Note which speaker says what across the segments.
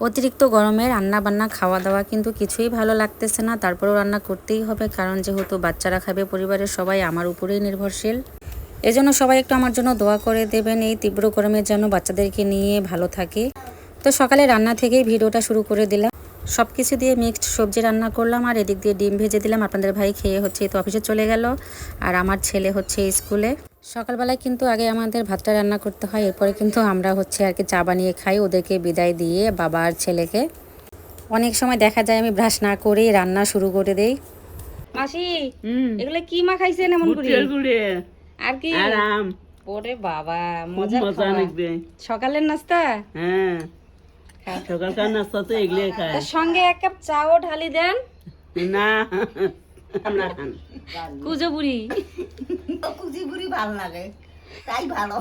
Speaker 1: অতিরিক্ত গরমে রান্না বান্না খাওয়া দাওয়া কিন্তু কিছুই ভালো লাগতেছে না। তারপরেও রান্না করতেই হবে, কারণ যেহেতু বাচ্চারা খাবে, পরিবারের সবাই আমার উপরেই নির্ভরশীল। এজন্য সবাই একটু আমার জন্য দোয়া করে দেবেন, এই তীব্র গরমের জন্য বাচ্চাদেরকে নিয়ে ভালো থাকি। তো সকালে রান্না থেকেই ভিডিওটা শুরু করে দিলাম। সব কিছু দিয়ে মিক্সড সবজি রান্না করলাম আর এদিক দিয়ে ডিম ভেজে দিলাম। আপনাদের ভাই খেয়ে হচ্ছে তো অফিসে চলে গেল আর আমার ছেলে হচ্ছে স্কুলে। সকালবেলায় কিন্তু আগে আমাদের ভাতটা রান্না করতে হয় এরপরে কিন্তু আমরা হচ্ছে আর কি চা বানিয়ে খাই ওদেরকে বিদায় দিয়ে বাবা আর ছেলেকে। অনেক সময় দেখা যায় আমি ব্রাশ না করেই রান্না শুরু করে দেই।
Speaker 2: মাসি
Speaker 3: হুম।
Speaker 2: এগুলো কি মা খাইছেন এমন করে? আর কি?
Speaker 3: আরাম
Speaker 2: ওরে বাবা মজা সকালের নাস্তা?
Speaker 3: হ্যাঁ। সকালকার নাস্তা তো এগুলো খায়।
Speaker 2: তার সঙ্গে এক কাপ চাও ঢালি দেন।
Speaker 3: না আমরা খান।
Speaker 2: কুজো বুড়ি
Speaker 4: কুচিপুরি ভালো লাগে তাই ভালো।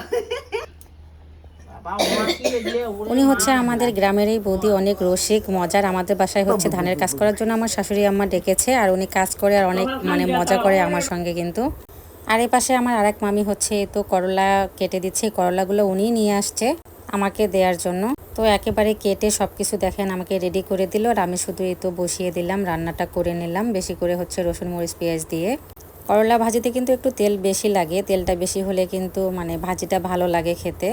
Speaker 1: উনি হচ্ছে আমাদের গ্রামেরই বৌদি অনেক রসিক মজার। আমাদের বাসায় হচ্ছে ধানের কাজ করার জন্য আমার শাশুড়ি আম্মা ডেকেছে আর উনি কাজ করে আর অনেক মানে মজা করে আমার সঙ্গে কিন্তু। আর এই পাশে আমার আরেক মামি হচ্ছে এই তো করলা কেটে দিচ্ছে করলাগুলো উনি নিয়ে আসছে আমাকে দেওয়ার জন্য। তো একেবারে কেটে সব কিছু দেখেন, আমাকে রেডি করে দিল আর আমি শুধু এই তো বসিয়ে দিলাম, রান্নাটা করে নিলাম। বেশি করে হচ্ছে রসুন, মরিচ, পেঁয়াজ দিয়ে। করলা ভাজিতে কিন্তু একটু তেল বেশি লাগে, তেলটা বেশি হলে কিন্তু মানে ভাজিটা ভালো লাগে খেতে।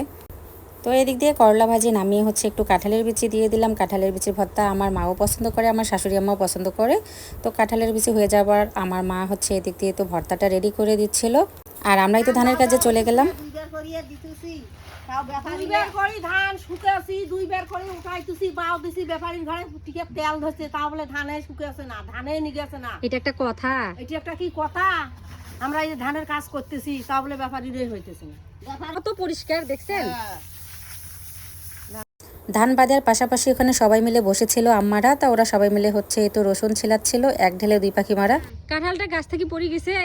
Speaker 1: তো এদিক দিয়ে করলা ভাজি নামিয়ে হচ্ছে একটু কাঁঠালের বিচি দিয়ে দিলাম। কাঁঠালের বিচি ভর্তা আমার মাও পছন্দ করে, আমার শাশুড়ি আম্মাও পছন্দ করে। তো কাঁঠালের বিচি হয়ে যাবার আমার মা হচ্ছে এদিক দিয়ে তো ভর্তাটা রেডি করে দিচ্ছিল। আর আমরাই তো ধানের কাজে চলে গেলাম।
Speaker 5: ধান করে উঠাইতেছি বাও দিছি ব্যাপারীর ঘরে টিকে তেল ধরছে তা বলে ধানে শুকাছে না ধানে নিগেছে না।
Speaker 2: এটা একটা কথা।
Speaker 5: এটি একটা কি কথা? আমরা এই ধানের কাজ করতেছি তা বলে হইতেছে না।
Speaker 2: কত পরিষ্কার দেখছেন?
Speaker 5: হ্যাঁ।
Speaker 1: ধান বাজার পাশাপাশি ওখানে সবাই মিলে বসেছিল আম্মারা তা ওরা সবাই মিলে হচ্ছে তো রসুন ছিলাচ্ছিল এক ঢেলে দুই পাখি মারা।
Speaker 2: কাঁঠালটা গাছ থেকে পড়ে গেছে?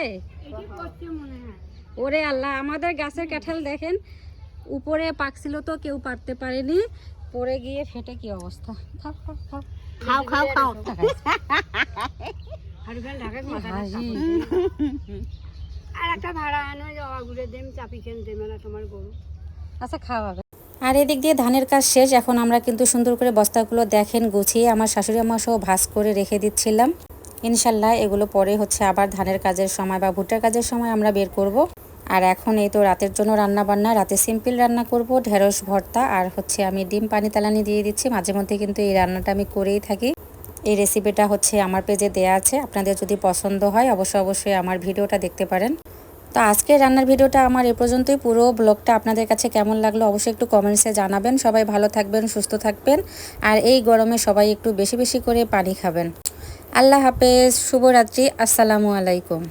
Speaker 2: ওরে আল্লাহ আমাদের গাছের কাঁঠাল দেখেন উপরে পাকছিল তো কেউ পারতে পারেনি। পড়ে গিয়ে ফেটে কি অবস্থা? খাও খাও খাও।
Speaker 4: খাও খাও খাও।
Speaker 5: আর একটা ভাড়া আনো জবা ঘুরে দেম চাপি খেন দেবে না তোমার গরু।
Speaker 2: আচ্ছা খাওয়া
Speaker 1: আর এদিক দিয়ে ধানের কাজ শেষ। এখন আমরা কিন্তু সুন্দর করে বস্তাগুলো দেখেন গুছিয়ে আমার শাশুড়ি আমা সহ ভাস করে রেখে দিচ্ছিলাম। ইনশাল্লাহ এগুলো পরে হচ্ছে আবার ধানের কাজের সময় বা ভুট্টার কাজের সময় আমরা বের করব। আর এখন এই তো রাতের জন্য রান্না বান্না। রাতে সিম্পল রান্না করব, ঢেঁড়স, ভর্তা আর হচ্ছে আমি ডিম পানি তালানি দিয়ে দিচ্ছি। মাঝে মধ্যে কিন্তু এই রান্নাটা আমি করেই থাকি। এই রেসিপিটা হচ্ছে আমার পেজে দেয়া আছে। আপনাদের যদি পছন্দ হয় অবশ্যই অবশ্যই আমার ভিডিওটা দেখতে পারেন। তো আজকের রান্নার ভিডিওটা আমার এ পর্যন্তই। পুরো ব্লগটা আপনাদের কাছে কেমন লাগল অবশ্যই একটু কমেন্টসে জানাবেন। সবাই ভালো থাকবেন, সুস্থ থাকবেন। আর এই গরমে সবাই একটু বেশি বেশি করে পানি খাবেন। আল্লাহ হাফেজ, শুভরাত্রি, আসসালামু আলাইকুম।